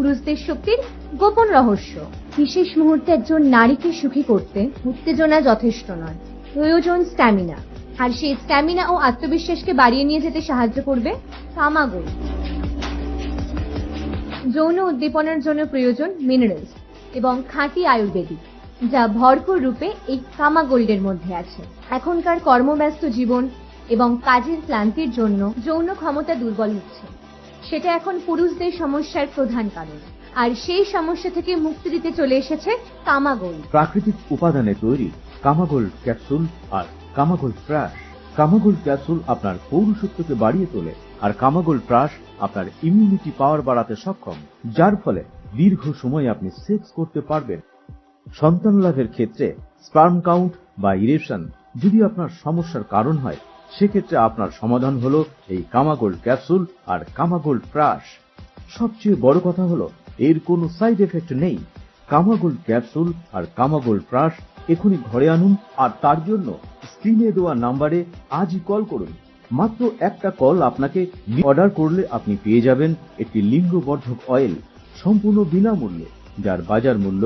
পুরুষদের শক্তির গোপন রহস্য। বিশেষ মুহূর্তে একজন নারীকে সুখী করতে উত্তেজনা যথেষ্ট নয়। প্রয়োজন স্ট্যামিনা। আর সেই স্ট্যামিনা ও আত্মবিশ্বাসকে বাড়িয়ে নিয়ে যেতে সাহায্য করবে কামাগোল যৌন উদ্দীপনার জন্য প্রয়োজন মিনারেলস এবং খাঁটি আয়ুর্বেদিক, যা ভরপুর রূপে এই কামা গোল্ডের মধ্যে আছে। এখনকার কর্মব্যস্ত জীবন এবং কাজের ক্লান্তির জন্য যৌন ক্ষমতা দুর্বল হচ্ছে। সেটা এখন পুরুষদের সমস্যার প্রধান কারণ। আর সেই সমস্যা থেকে মুক্তি দিতে চলে এসেছে কামা গোল্ড প্রাকৃতিক উপাদানে তৈরি কামাগোল ক্যাপসুল আর কামাগোল ফ্রাশ কামাগোল ক্যাপসুল আপনার পৌরুষত্বকে বাড়িয়ে তোলে আর কামাগোল ফ্রাশ আপনার ইমিউনিটি পাওয়ার বাড়াতে সক্ষম, যার ফলে দীর্ঘ সময় আপনি সেক্স করতে পারবেন। সন্তান লাভের ক্ষেত্রে স্পার্ম কাউন্ট বা ইরেকশন যদি আপনার সমস্যার কারণ হয় সেক্ষেত্রে আপনার সমাধান হলো এই কামাগোল্ড ক্যাপসুল আর কামাগোল্ড ফ্রাশ সবচেয়ে বড় কথা হলো, এর কোনো সাইড এফেক্ট নেই। কামাগোল্ড ক্যাপসুল আর কামাগোল্ড ফ্রাশ এখনই ঘরে আনুন আর তার জন্য স্ক্রিনে দেওয়া নাম্বারে আজই কল করুন। মাত্র একটা কল আপনাকে অর্ডার করলে আপনি পেয়ে যাবেন একটি লিঙ্গবর্ধক অয়েল, সম্পূর্ণ বিনামূল্যে, যার বাজার মূল্য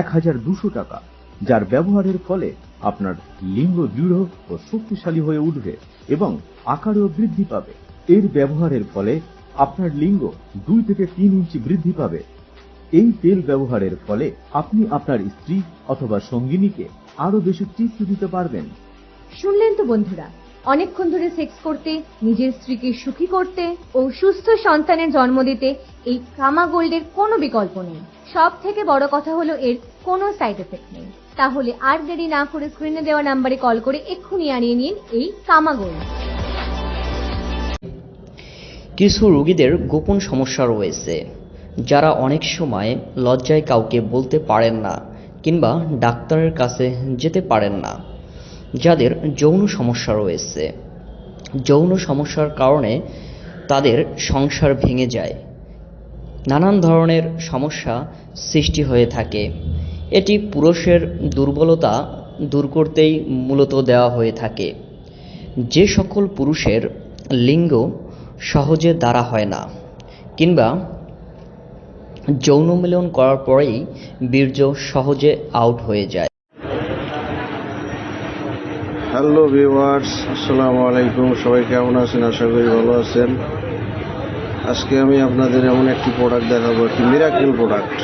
এক হাজার দুশো টাকা, যার ব্যবহারের ফলে আপনার লিঙ্গ দৃঢ় ও শক্তিশালী হয়ে উঠবে এবং আকারেও বৃদ্ধি পাবে। এর ব্যবহারের ফলে আপনার লিঙ্গ দুই থেকে তিন ইঞ্চি বৃদ্ধি পাবে। এই তেল ব্যবহারের ফলে আপনি আপনার স্ত্রী অথবা সঙ্গিনীকে আরও বেশি তৃপ্তি দিতে পারবেন। শুনলেন তো বন্ধুরা, অনেকক্ষণ ধরে সেক্স করতে, নিজের স্ত্রীকে সুখী করতে ও সুস্থ সন্তানের জন্ম দিতে এই কামা গোল্ডের কোনো বিকল্প নেই। সব থেকে বড় কথা হলো এর কোনো সাইড এফেক্ট নেই। তাহলে আর দেরি না করে স্ক্রিনে দেওয়া নাম্বারে কল করে এক্ষুনি আনিয়ে নিন এই কামা গোল্ড কিছু রোগীদের গোপন সমস্যা রয়েছে, যারা অনেক সময় লজ্জায় কাউকে বলতে পারেন না কিংবা ডাক্তারের কাছে যেতে পারেন না, যাদের যৌন সমস্যা রয়েছে। যৌন সমস্যার কারণে তাদের সংসার ভেঙে যায়। নানান ধরনের সমস্যা সৃষ্টি হয়ে থাকে। এটি পুরুষের দুর্বলতা দূর করতেই মূলত দেওয়া হয়ে থাকে। যে সকল পুরুষের লিঙ্গ সহজে দ্বারা হয় না, কিংবা যৌন মিলন করার পরেই বীর্য সহজে আউট হয়ে যায়। হ্যালো ভিউয়ার্স আসসালামু আলাইকুম, সবাই কেমন আছেন? আশা করি ভালো আছেন। আজকে আমি আপনাদের এমন একটি প্রোডাক্ট দেখাবো, একটি মিরাকেল প্রোডাক্ট